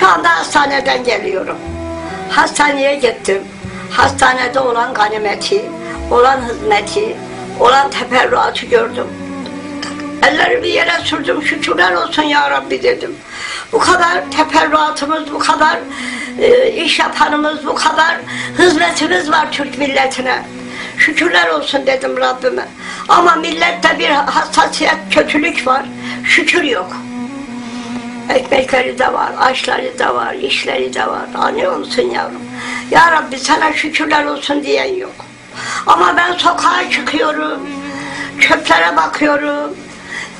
Şu anda hastaneden geliyorum. Hastaneye gittim. Hastanede olan ganimeti, olan hizmeti, olan teferruatı gördüm. Ellerimi yere sürdüm, şükürler olsun ya Rabbi dedim. Bu kadar teferruatımız, bu kadar e, iş yapanımız, bu kadar hizmetimiz var Türk milletine. Şükürler olsun dedim Rabbime. Ama millette bir hassasiyet, kötülük var. Şükür yok. Ekmekleri de var, aşları da var, işleri de var. Anlıyor musun yavrum? Ya Rabbi sana şükürler olsun diyen yok. Ama ben sokağa çıkıyorum, çöplere bakıyorum,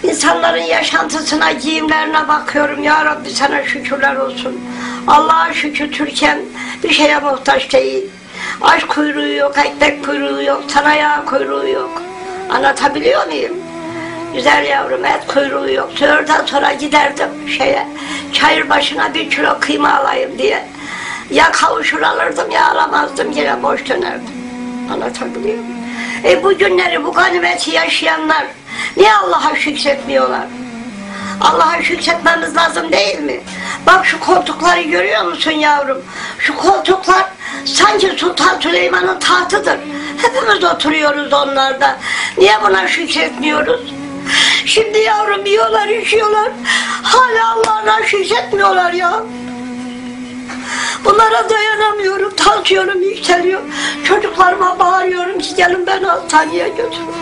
insanların yaşantısına, giyimlerine bakıyorum. Ya Rabbi sana şükürler olsun. Allah'a şükür Türkiye'm bir şeye muhtaç değil. Aş kuyruğu yok, ekmek kuyruğu yok, sanayi kuyruğu yok. Anlatabiliyor muyum? Güzel yavrum et kuyruğu yok. Öğleden sonra giderdim şeye, çayır başına bir kilo kıyma alayım diye. Ya kavuşur alırdım ya alamazdım yine boş dönerdim. Anlatabiliyor muyum? E bu günleri, bu ganimeti yaşayanlar niye Allah'a şükretmiyorlar? Allah'a şükretmemiz lazım değil mi? Bak şu koltukları görüyor musun yavrum? Şu koltuklar sanki Sultan Süleyman'ın tahtıdır. Hepimiz oturuyoruz onlarda. Niye buna şükretmiyoruz? Şimdi yavrum yiyorlar, içiyorlar. Hala Allah'ına şükretmiyorlar ya. Bunlara dayanamıyorum. Tansiyonum yükseliyor. Çocuklarıma bağırıyorum ki gelin beni hastaneye götürün.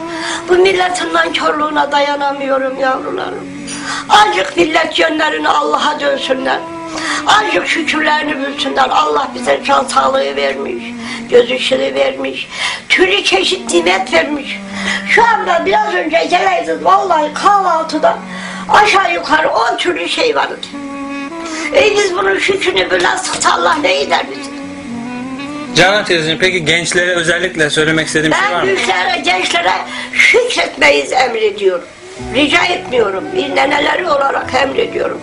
Bu milletin nankörlüğüne dayanamıyorum yavrularım. Azıcık millet yönlerini Allah'a dönsünler. Azıcık şükürlerini bilsinler. Allah bize can sağlığı vermiş. Göz ışığı vermiş. Türlü çeşit nimet vermiş. Şu anda biraz önce geleydiniz vallahi kahvaltıda aşağı yukarı on türlü şey vardı. E biz bunun şükrünü bilmezsek Allah ne gider bizi? Canan teyzeciğim peki gençlere özellikle söylemek istediğim bir şey var Ben mı? büyüklere, gençlere şükretmeyiz emrediyorum. Rica etmiyorum. Bir neneleri olarak emrediyorum.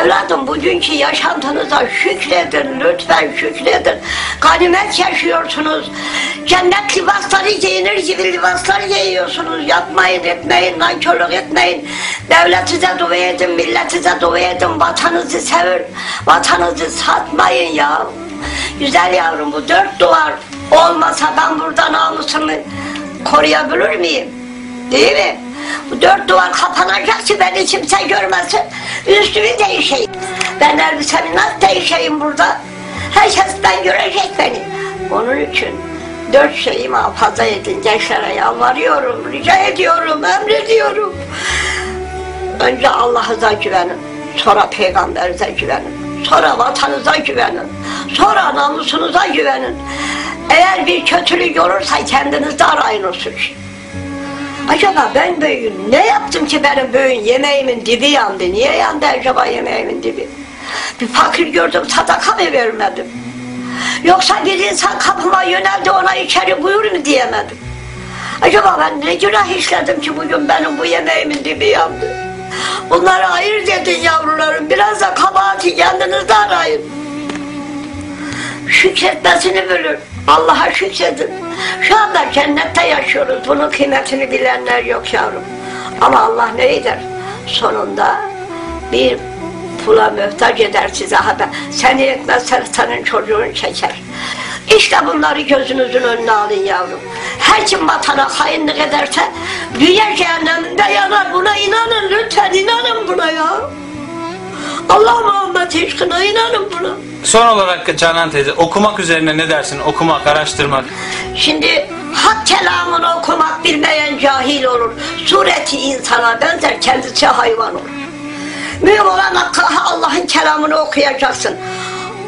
Evladım bugünkü yaşantınıza şükredin. Lütfen şükredin. Ganimet yaşıyorsunuz. Cennet libasları giyinir gibi libaslar giyiyorsunuz. Yapmayın etmeyin. Nankörlük etmeyin. Devletinize dua edin. Milletinize dua edin. Vatanınızı sevin. Vatanınızı satmayın ya. Güzel yavrum bu dört duvar olmasa ben burada namusumu koruyabilir miyim? Değil mi? Bu dört duvar kapanacak ki beni kimse görmesin. Üstümü değişeyim. Ben elbisemi nasıl değişeyim burada? Herkes ben görecek beni. Onun için dört şeyi muhafaza edin gençlere yalvarıyorum, rica ediyorum, emrediyorum. Önce Allah'a güvenin, sonra peygamberinize güvenin, sonra vatanınıza güvenin, sonra namusunuza güvenin. Eğer bir kötülük olursa kendinizde arayın o suç. Acaba ben büyüğüm, ne yaptım ki benim büyüğün yemeğimin dibi yandı? Niye yandı acaba yemeğimin dibi? Bir fakir gördüm, sadaka mı vermedim? Yoksa bir insan kapıma yöneldi ona içeri buyur mu diyemedim. Acaba ben ne günah işledim ki bugün benim bu yemeğimin dibi yandı? Bunları ayırt edin yavrularım. Biraz da kabahati kendinizde arayın. Şükretmesini bilin. Allah'a şükredin. Şu anda cennette yaşıyoruz. Bunun kıymetini bilenler yok yavrum. Ama Allah ne eder? Sonunda bir pula mühtaç eder size haber. Seni etmezse senin çocuğun çeker. İşte bunları gözünüzün önüne alın yavrum. Her kim vatana hainlik ederse dünya cehenneminde yanar. Buna inanın lütfen inanın buna ya. Allah Muhammed aşkına inanın buna. Son olarak Canan teyze okumak üzerine ne dersin? Okumak, araştırmak. Şimdi hak kelamını okumak bilmeyen cahil olur. Sureti insana benzer kendisi hayvan olur. Mühim olan Allah'ın kelamını okuyacaksın.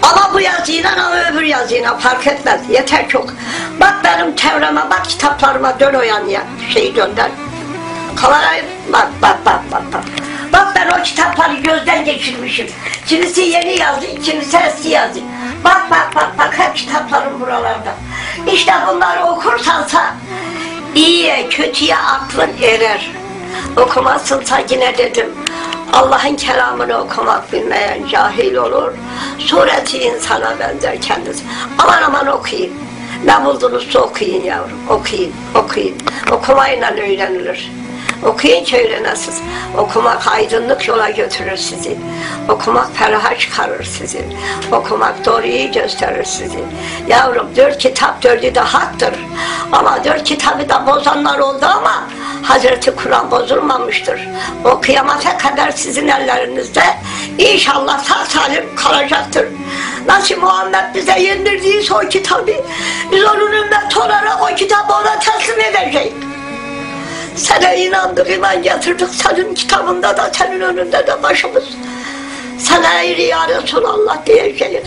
Ama bu yazıyla ama öbür yazıyla fark etmez. Yeter çok. Bak benim çevreme bak kitaplarıma dön o yan ya. Şeyi dönder. Kamerayı bak bak bak bak bak. Bak ben o kitapları gözden geçirmişim. Kimisi yeni yazdı, kimisi eski yazdı. Bak bak bak bak hep kitaplarım buralarda. İşte bunları okursansa iyiye kötüye aklın erer. Okumazsınsa yine dedim. Allah'ın kelamını okumak bilmeyen cahil olur. Sureti insana benzer kendisi. Aman aman okuyun. Ne buldunuzsa okuyun yavrum. Okuyun, okuyun. Okumayla öğrenilir. Okuyun ki öğrenesiniz. Okumak aydınlık yola götürür sizi. Okumak feraha çıkarır sizi. Okumak doğruyu gösterir sizi. Yavrum dört kitap dördü de haktır. Ama dört kitabı da bozanlar oldu ama Hazreti Kur'an bozulmamıştır. O kıyamata kadar sizin ellerinizde inşallah sağ salim kalacaktır. Nasıl Muhammed bize yendirdiyse o kitabı biz onun ümmet olarak o kitabı ona teslim edeceğiz. Sana inandık, iman getirdik. Senin kitabında da, senin önünde de başımız. Sana eğri ya Resulallah diyeceğiz.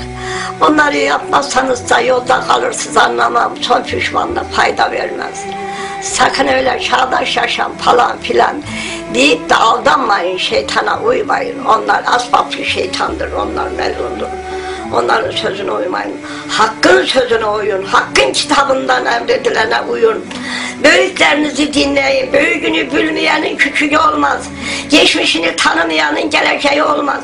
Onları yapmazsanız da yolda kalırsınız anlamam. Son pişmanla fayda vermez. Sakın öyle çağdaş yaşam falan filan deyip de aldanmayın şeytana uymayın. Onlar asbaplı şeytandır, onlar melundur. Onların sözüne uymayın. Hakkın sözüne uyun. Hakkın kitabından emredilene uyun. Büyüklerinizi dinleyin. Büyüğünü bilmeyenin küçüğü olmaz. Geçmişini tanımayanın geleceği olmaz.